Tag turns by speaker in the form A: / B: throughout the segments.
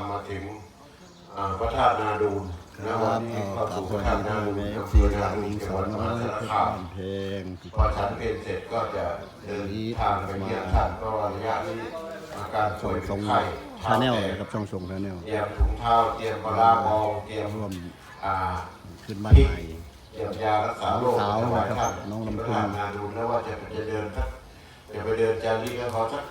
A: ำมาถึงอ่าพระธาตุนาดูน
B: ค
A: นะ
B: รับ
A: วันนี้
B: ก็
A: เข้า
B: ขอบ
A: สู่
B: คุ
A: พ
B: ณ
A: ระธา
B: ที่
A: ตุนา
B: ทำ
A: ดูน
B: ใน
A: อำเภ
B: ซี
A: อนา
B: ทาง
A: ดูน
B: ลิง
A: จั
B: ส
A: งห
B: อ
A: วั
B: น
A: ดม
B: น้อ
A: หายสาร
B: เพชร
A: คาม
B: บ้านเพลง
A: พอฉันเพลเสร็จก็จะเดินทางไปเยี่ยมท่านเพราะว่าระยะนี้อาการป่
B: ส่
A: ว
B: ง
A: ย
B: ส่ง
A: ไข้
B: ชาแนล
A: เท้
B: นะครับช่องส่งชาแนล
A: เตรียมถุงเท้าเตรียมปลาร้าบองเตรียม
B: ร่วม
A: อ่า
B: ขึ้นบ้านใหม่
A: เตรียมยารักษาโรค
B: สาว
A: ถวาย
B: นะครับ
A: ท่าน
B: น้องลำพู
A: ที่พระธาตุนาดูนแล้วว่าจะจะเดินสักจะไปเดินจารีกับเขาสัก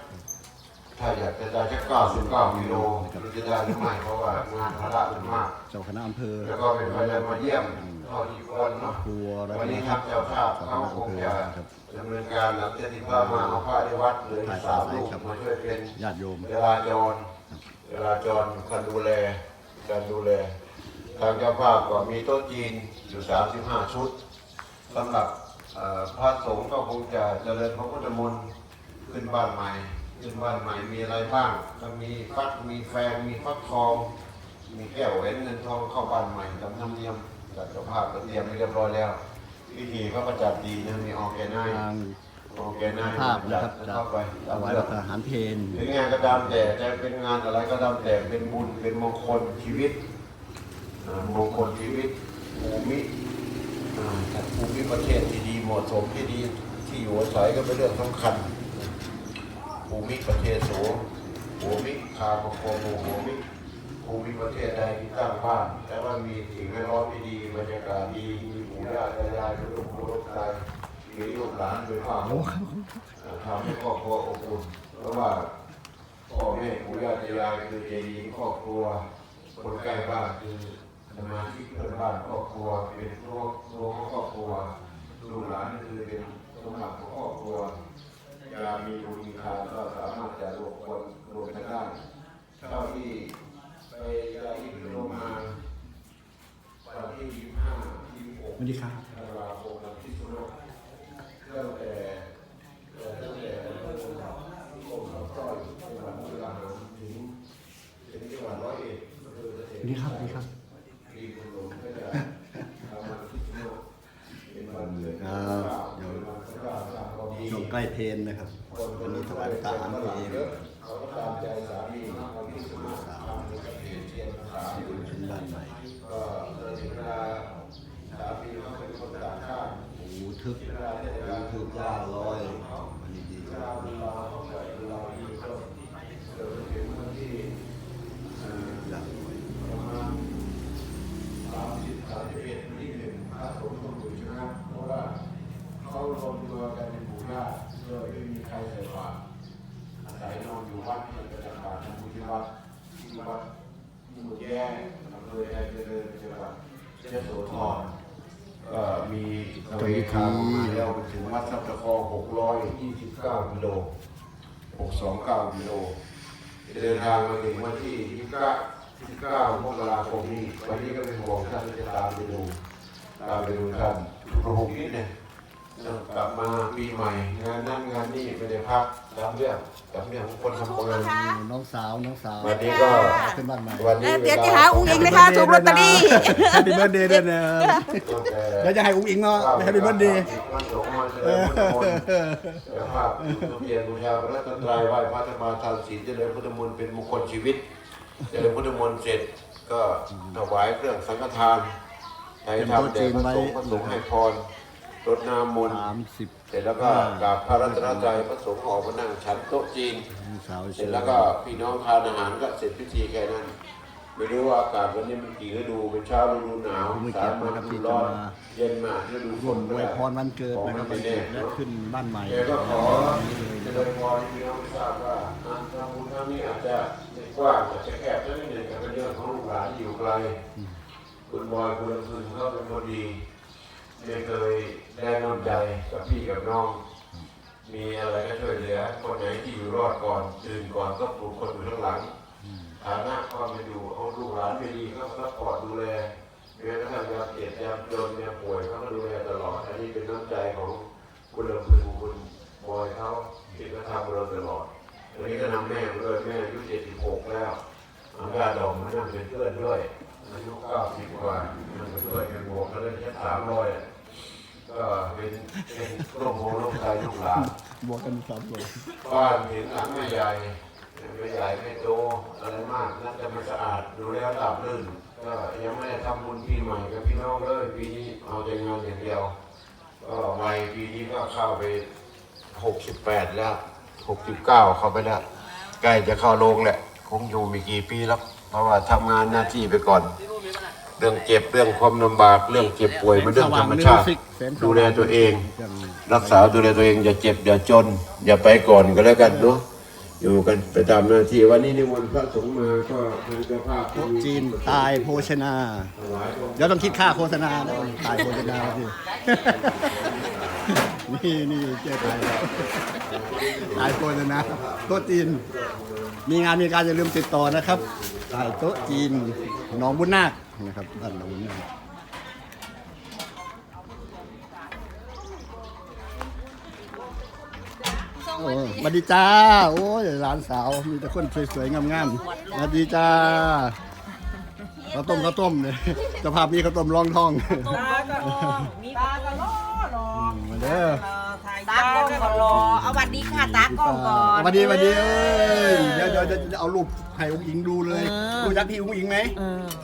A: ถ้าอยากจะได้สักเก้าสิบเก้ากิโลมันจะได้หรือไม่เพราะว่างานภาระมันมาก
B: เจ้าคณะอำเภอ
A: แล้วก็เป็นพยานมาเยี่ยมเท่าที่ควรเนาะ
B: ครัวรัต
A: วัน
B: น
A: นี้
B: ค
A: ทา
B: รั
A: ง
B: บ
A: เจ้าภาพ
B: เจ้าค
A: เขา
B: ณะ
A: ค
B: อำ
A: ง
B: เภอ
A: จะ
B: ครับ
A: ดำเนินการหลังจากที่พระมาเอาพระในวัดเหลยสามลูกมาช่วยเป็น
B: ญาติโยม
A: เวลาจรเวลาจรการดูแลการดูแลทางเจ้าภาพก็มีโต๊ะจีนอยู่ 35 ชุดสำหรับเอ่อพระสงฆ์ก็คงจะเจริญพระพุทธมนต์ขึ้นบ้านใหม่ ขึ้นบ้านใหม่มีอะไรบ้างก็มีฟักมีแฟงมีฟักทอง มีแก้วแหวนเงินทองเข้าบ้านใหม่ตามธรรมเนียมจากเจ้าภาพก็เตรียมไว้เรียบร้อยแล้วพิธีเขาก็จัดดีนะมีออร์แกไนซ์
B: ทาง
A: ออร์แกไนซ์
B: ภาพนะครับ
A: จัด
B: จะ
A: เข้าไป
B: ถวายพระทหารเพล
A: ถึงงานก็ตามแต่จะเป็นงานอะไรก็ตามแต่เป็นบุญเป็นมงคลชีวิตอ่ามงคลชีวิตภูมิอ่าจัดภูมิประเทศที่ดีเหมาะสมที่ดีที่อยู่อาศัยก็เป็นเรื่องสำคัญ ภูมิประเทศโสภูมิคาปโคโมภูมิภูมิประเทศใดที่ตั้งบ้าน แต่ว่ามีสิ่งแวดล้อมที่ดีบรรยากาศดีมีปู่ย่าตายายมีลูกลูกใจมีลูกหลานด้วยความทำให้ครอบครัวอบอุ่นเพราะว่าพ่อแม่ปู่ย่าตายายคือเจดีย์ครอบครัวคนใกล้บ้านคือสมาชิกเพื่อนบ้านครอบครัวเป็นตัวตัวครอบครัวลูกหลานคือเป็นสมบัติของครอบครัว ยามีบุญมีทานก็สามารถจะรวมคนรวมกันได้เท่าที่ไปยาที่ลงมาวันที่ยี่ห้ายี่หก
B: สวัสดีครับ
A: ธันวาคมวันที่สุดตั้งแต่ตั้งแต่ที่กรมเขาต้อยจังหวัดมุกดาหารถึงถึงจังหวัดร้อยเอ็ดอำเภอเกษ
B: ส
A: ตร
B: วัสดีครับสวัสดีครับ
A: ปีกุลงก็จะทำวันที่สุดเป็นวันเกิด
B: ครับเดี๋ยว
A: ช่
B: วงใกล้เพนนะครับวันนี้ถวายพระทหารเพลง
A: เขาก็ตามใจสาวที่านเป็น
B: บ้านใหม่
A: ก็เลยถึงเวลาสามีเขาเป็นคนต่างชาติ
B: โอ้ทึบทึบย่าร้อยวันนี้ดี
A: เวลาเราเขาปล่อยเราดีก็เกิดถึงวันที่เอ่อ
B: ย่าร้อย
A: ประมาณสามสิบสามสิบเอ็ดที่หนึ่งพระสงฆ์ต้องอยู่ใช่ไหมครับเพราะว่าเขารวมตัวกันเป็นหมู่ญาติโดยไม่มีใครใส่บาตร อาศัยนอนอยู่วัดที่ประจำการทำบุญที่วัดที่วัดที่มุแย่อำเภอไทยเจ ริญจังหวัดยะโสธรก็มีตะเวนทางมาแล้วถึงวัดสัพตะคอ629กิโล629กิโลจะเดินทางมาถึงวันที่29 29มกราคมนี้วันนี้ก็เป็นห่วงท่านจะตามไปดูตามไปดูท่านพระหกนิดเนี่ย กลับมาปีใหม่ งานนั่นงานนี่ไม่ได้พักจำเรื่องจำเรื่องของคนทำงาน
B: น้องสาวน้องสาว
A: วันนี้ก็
B: ขึ้นบ้านใหม่
A: วันนี้
C: เดี๋ยวจะหาอุ้งอิงนะคะถูกลอตเตอรี่
B: แฮปปี้เบิร์ดเดย์ด้วยนะเดี๋ยวจะให้อุ้งอิงเนาะแฮปปี้เบิร์ดเดย์
A: วันสงฆ์มาเจริญพุทธมนต์เจ้าภาพทุกเทียนบูชาพระรัตนตรัยไหว้พระธรรมาทานศีลเจริญพุทธมนต์เป็นมงคลชีวิตเจริญพุทธมนต์เสร็จก็ถวายเครื่องสังฆทานให้ทำแด่พระสงฆ์พระสงฆ์ให้พร รดน้ำมนต์
B: สามสิบ
A: เสร็จแล้วก็กราบพระรัตนตรัยพระสงฆ์ออกมานั่งฉันโต๊ะจีน
B: น้องสาว
A: เสร็จแล้วก็พี่น้องทานอาหารก็เสร็จพิธีแค่นั้น ไม่รู้ว่าอากาศวันนี้มันกี่ฤดูเป็นเช้าฤดูหนาว
B: ผู้มี
A: สา
B: เกียร
A: ย
B: ติ
A: มา
B: นะครับ
A: ฤ
B: ที่
A: ดู
B: จะ
A: ร้อน
B: มา
A: เย็นมาฤดูฝ
B: ร่วม
A: น
B: อวยพรวันเกิดนะครับวันเกิดและขึ้นบ้านใหม่
A: แกก็ขอเจริญพรให้พี่น้องทราบว่าการทำบุญครั้งนี้อาจจะไม่กว้างอาจจะแคบสักนิดหนึ่งแต่เป็นเรื่องของลูกหลานที่อยู่ไกลคุณบอยคุณลำพึงเขาเป็นคนดี ไม่เคยได้น้ำใจกับพี่กับน้อง มีอะไรก็ช่วยเหลือ คนไหนที่อยู่รอดก่อนตื่นก่อนก็ปลุกคนอยู่ข้างหลังฐานะความเป็นอยู่เอาลูกหลานไม่ดีก็ซัพพอร์ตดูแลแม้กระทั่งยามเจ็บยามจนยามป่วยเขาก็ดูแลตลอดอันนี้เป็นน้ำใจของคุณลำพึงคุณบอยเขาที่เขาทำเราตลอดอันนี้ก็นำแม่มาด้วยแม่อายุ76แล้ว เอาญาติดอกมานั่งเป็นเพื่อนด้วยอายุ90กว่านั่งเป็นเพื่อนกันบวกกันเลยแค่300อะก็เป็นเป็นร่มโพร่มใจลูกหลาน
B: บวกกันสามคน
A: บ้านเห็นหลังใหญ่ไม่ใหญ่ไม่โตอะไรมากน่าจะมันสะอาดดูแลหลับลื่นก็ยังไม่ได้ทำบุญปีใหม่กับพี่น้องเลยปีนี้เอาแต่งานอย่างเดียว ก็วัยปีนี้ก็เข้าไปหกสิบแปดแล้วหกสิบเก้าเข้าไปแล้วใกล้จะเข้าโรงแหละ คงอยู่ไม่กี่ปีแล้วเพราะว่าทำงานหน้าที่ไปก่อน เรื่องเจ็บเรื่องความลำบากเรื่องเจ็บป่วยมันเรื่องธรรมชาติ ดูแลตัวเอง รักษาดูแลตัวเอง อย่าเจ็บอย่าจน อย่าไปก่อนก็แล้วกันเนาะอยู่กันไปตามหน้าที่วันนี้นิมนต์พระสงฆ์มาก็ทางเจ้าภาพ
B: โต๊ะจีนตายโภชนา
A: ถวายองค์
B: เดี๋ยวต้องคิดค่าโฆษณานะตายโฆษณาพี่นี่นี่เจ๊ตายแล้ว ตายโฆษณาโต๊ะจีน มีงานมีการอย่าลืมติดต่อนะครับตายโต๊ะจีนหนองบุญนาคนะครับบ้านหนองบุญนาคโอ้สวัสดีจ้า โอ้ยหลานสาว มีแต่คนสวยๆ งามๆสวัสดีจ้าข้าวต้มข้าวต้มเลยจะพาพมีข้าวต้มรองท้อง
D: ตาก็รอมีตาก็รอ รอ
B: มาเด้อ
D: ถ่าย
C: ตากล้องก็รอเอาวันดีค่ะตากล้องก่อน
B: สวัสดีสวัสดีเอ้ยเดี๋ยวเดี๋ยวเดี๋ยวจะเอารูปให้อุ้งอิงดูเลยดูจักพี่อุ้งอิงไหม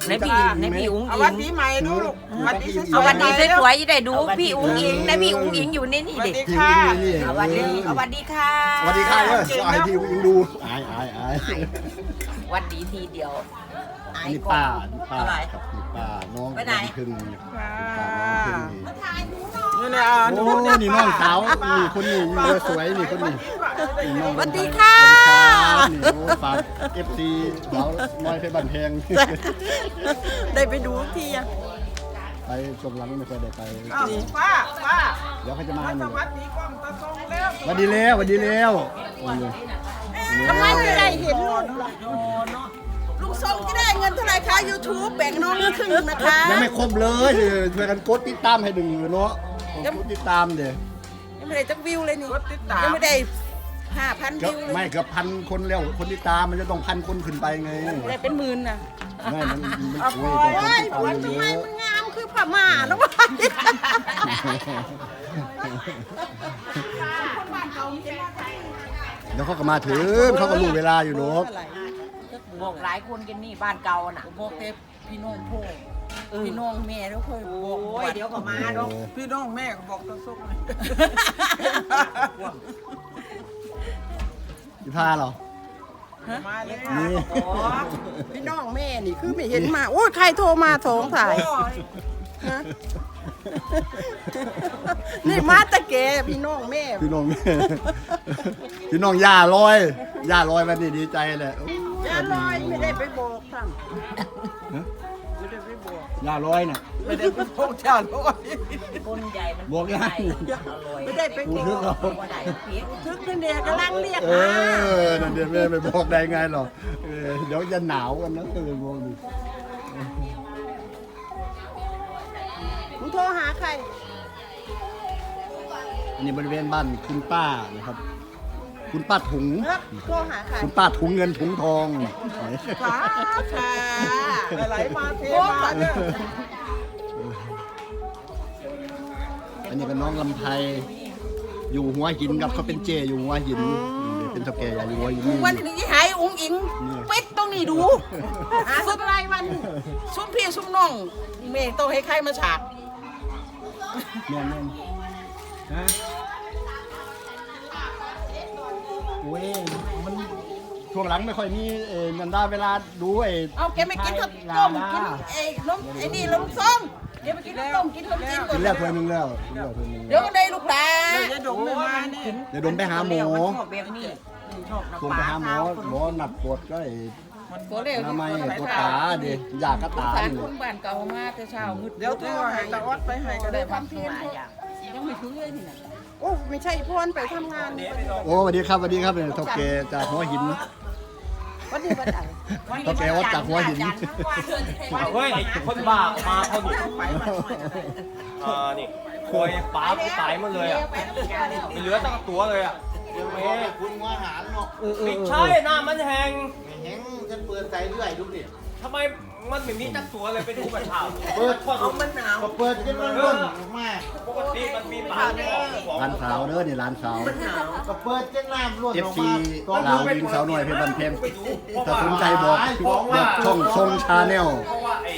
C: ในพี่ในพี่อุ้ง
D: เอา
C: อิ
D: วัน
C: ง
D: ปีใหม่ดูลูกวันดี
C: เอาวันดีสวยๆจะได้ดูพี่อุ้งอิงในพี่อุ้งอิงอยู่ในนี่
D: วัน
C: เด็ก
D: ดี
B: พี่
D: ค่ะ
B: นี่นี่
C: เอาวันดีเอาวันดีค่ะ
B: สวัสดีค่ะเด้อเอาให้พี่อุ้งอิงดูอายอายอาย
C: วันดีทีเดียว
B: อันนี้ป้านี่ป้า
C: อะไร
B: ครับนี่ป้าน้อง
C: ไปไหน
B: น้องพึ่งป้าน้องพึ่งนี่
D: นี่เนี่ยอะ
B: โอ้นี่น้องสาวนี่คนนี้นี่สวยนี่คนนี้นี่น้อง
C: สวัสดีค่ะ
B: สวัสดีครับนี่โอ้ฝากเอฟซีสาวน้อยเพชรบันแพง
C: ได้ไปดูที่อะ
B: ไปส่วนหลังไม่เคยได้ไป
D: อ้าวป้าป้า
B: เดี๋ยวเขาจะมา
D: ส
B: หนึ่ง
D: วัสดีกล้องตาทรงแล้ว
B: สวัสดีแล้วสวัสดีแล้วโอ้ย
C: ทำไมไม่ได้เห็นลูกล่ะลุงทรงจะได้เงินเท่าไหร่คะ YouTube แบ่งน้องครึ่งนะคะ
B: ยังไม่ครบเลยช่วยกันกดติดตามให้ดึงเนาะ กดติดตามเดี๋ยว
C: ยังไม่ได้จักวิวเลยนี่
D: กดติดตาม
C: ยังไม่ได้ห้าพัน
B: เกือบ
C: วิวเลย
B: ไม่เกือบพันคนแล้วคนติดตามมันจะต้องพันคนขึ้นไปไง
C: ได้เป็นหมื่นน่ะ
B: ไม่มันมันคุยต้องคนติดตาม
C: วัน
B: เย
C: ทำไม
B: อะ
C: มันงามคือพม่าแล้ววะ
B: เดี๋ยวเขาก็มาถึงเขาก็รู้เวลาอยู่เนาะ
C: บอกหลายคนกันนี่บ้านเก่าน่ะบอกเทปพี่น้องพ่อ พี่น้องแม่แล้วเคยบอกโอ้ยเดี๋ยวก็มาดอก
D: พี่น้องแม่ก็บอกตาทรงเลย
B: อยู่พาเหรอ
D: มาเลย
B: นี่
C: พี่น้องแม่นี่คือไม่เห็นมา โอ้ยใครโทรมาโถงถ่ายฮะนี่มาตะเกพี่น้องแม่
B: พี่น้อง พี่น้องย่าลอยย่าลอยวันนี้ดีใจเลย
C: ย่าลอยไม่ได้ไปบอกท่าน
B: ย่าลอยน่ะ
D: ไม่ได้เป็นพวกเจ้าด้วย
C: คนใหญ่มัน
B: บอกยัง
C: ไม่ได้ไป
B: กู
C: บ
B: ทึ
C: อก
B: กเรา
C: ว่าได้เพียงทึกนั่นเดียกำลังเรียก
B: เอ
C: หา
B: อนั่นเดี๋ยวแม่ไปบอกได้ไงหรอเออเดี๋ยวจะหนาวกันนะเออมองดู
C: มึงโทรหาใคร
B: อันนี้บริเวณบ้านคุณป้านะครับ คุณป้าถุง
C: เออโทรหาใคร
B: คุณป้าถุงเงินถุงทอง
C: ขาขา
D: ไหลมาเทมาเนี่ย
B: อันนี้เป็นน้องลำไพอยู่หัวหินครับเขาเป็นเจอยู่หัวหินนี่เป็นเท่าแก่ใหญ่อยู่หัวหิน
C: วันนี้หายอุ้งอิงปิดตรงนี้ดูหาสักไรวันซุ้มพี่ซุ้มน้องเมย์ต้องให้ใครมาฉาก
B: แม่นแม่นฮะ อ้ยมันช่วงหลังไม่ค่อยมีเอ่อนันดาเวลาดูไอ้
C: เอาแกไม่กินข้าวต้มกินไอ้นมไอ้นี่ลมส้มแกไม่กินข้าวต้มกินขนมจีนก่อ
B: กิ
C: น
B: นแล้วถ้วยหนึงแล้วกินแล้วถ้วยหนึง
C: เดี๋ยวก็ได้ลูกตา
D: เดี๋ยวจะดมไม่มาเนี่ย
B: เดี๋ยวดมไปหาหมอ
C: ชอบแบบนี้ชอบ
B: ส่งไปหาหมอหมอนัดตรวจก็ไอ้
C: โซเล่
B: ทำไมตรวจตาดิยากระตา
C: สาร
B: นี่
C: คนบ้านเก่ามาแต่เช้ามืด
D: เดี๋ยวโทรให้ตาออดไปให้ก็ได้
C: ได้
D: พั
C: พั
D: ก
C: ก
D: เพี
C: เพี
D: ย
C: ย
D: น
C: นยังไม่ถึงเลยนี่นะ โอ้ไม่ใช่พรไปทำงาน
B: โอ้สวัสดีครับสวัสดีครับเนี่ยเท่าแก่จากหัวหิน
C: วันนี้วันไหน
B: เท่าแก่วัดจากหัวหิน
E: เฮ้ยไอ้คนบ้ามาคนนี้อ่านี่ควยป้ากูตายหมดเลยอะไม่เหลือตั้งตัวเลยอะ
F: เดี๋ยวไม่ให้คุณว่าอาหารเนาะ
E: ไม่ใช่น้ำมันแห้ง
F: ไม่แห้งฉันเปิดใจเรื่อยดูดิ
E: ทำไมมันไม่มีจักตัวเลยไปดูมันเช้า
F: เปิด
E: ทอด
D: เอามันหนาว
F: ก็เปิดจนมันร่นออกมา
E: ปกติมันมีปลาในห้องของ
B: ร้านสาวเด้อนี่ร้านสาว
F: ก็เปิดจนน้ำร่นออก
B: FC
F: มา
B: ลาวยิงสาวหน่อยเพชรบันเพม
E: ไปดูเพราะ
B: ถ้า
E: ว่า
B: สนใจบอกบอกช่องทรงชาแนล
E: เพราะว่าไอ้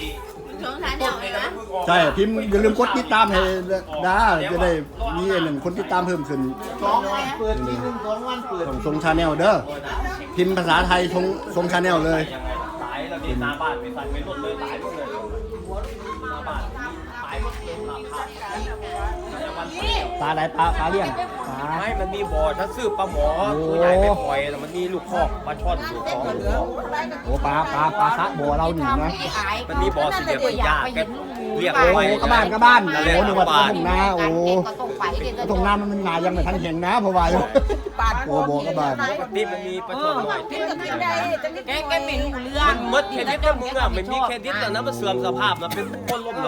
C: ช่วงท้าย
E: ต้
C: เดีย
E: น
C: ว
E: เนี่ย
C: นะ
E: มันเพิ่งออก
B: ใช่พิมพ์อย่าลืมกดติดตามให้ดาจะได้มีอันหนึ่งคนติดตามเพิ่มขึ้น
F: สองวันเปิดทีหนึงสองวันเปิด
B: ช่องทรงชาแนลเด้อพิมพ์ภาษาไทยทรงทรงชาแนลเลย
E: ยังไงล่ะตายแล้วนี่หน้าบ้านไปใส่ไปรถเลยตายหมดเลยหน้าบ้านตายหมดเลยหลังคาแต่วันนี้
B: ปลาไหลปลาปลาเลี้ยงปลา
E: ไม่มันมีบ่อถ้าซื้อปลาหมอตัวใหญ่ไปปล่อยแล้วมันมีลูกคอกปลาช่อนอยู่สอง
B: โอ้ปลาปลาปลาคะบ่อเราหนึ่งนะ
E: มันมีบ่อสีเหลืองเป็นหญ้าเรียก
B: โอ้
E: ไว้
B: กระบ้านกระบ้าน
E: นั่นแห
B: โอ้
E: ละ
B: นึกว่า
E: บ้าน
B: ตรงนาโอ้ ตรงนามันมันนายังไม่ทันเห็นนะเพราะว่าอยู่
D: ปาด
B: โอ้บ่กระบ้าน
E: ปกติมันมีปลาช่อนหน่อย
D: กินก็กินได้จะกิน
C: แกแกไม่รู้เรื่อง
E: มันมดเครดิตก็มึงอะมันมีเครดิตแล้วนะมันเสื่อมสภาพแล้วเป็นคนล้มเหลว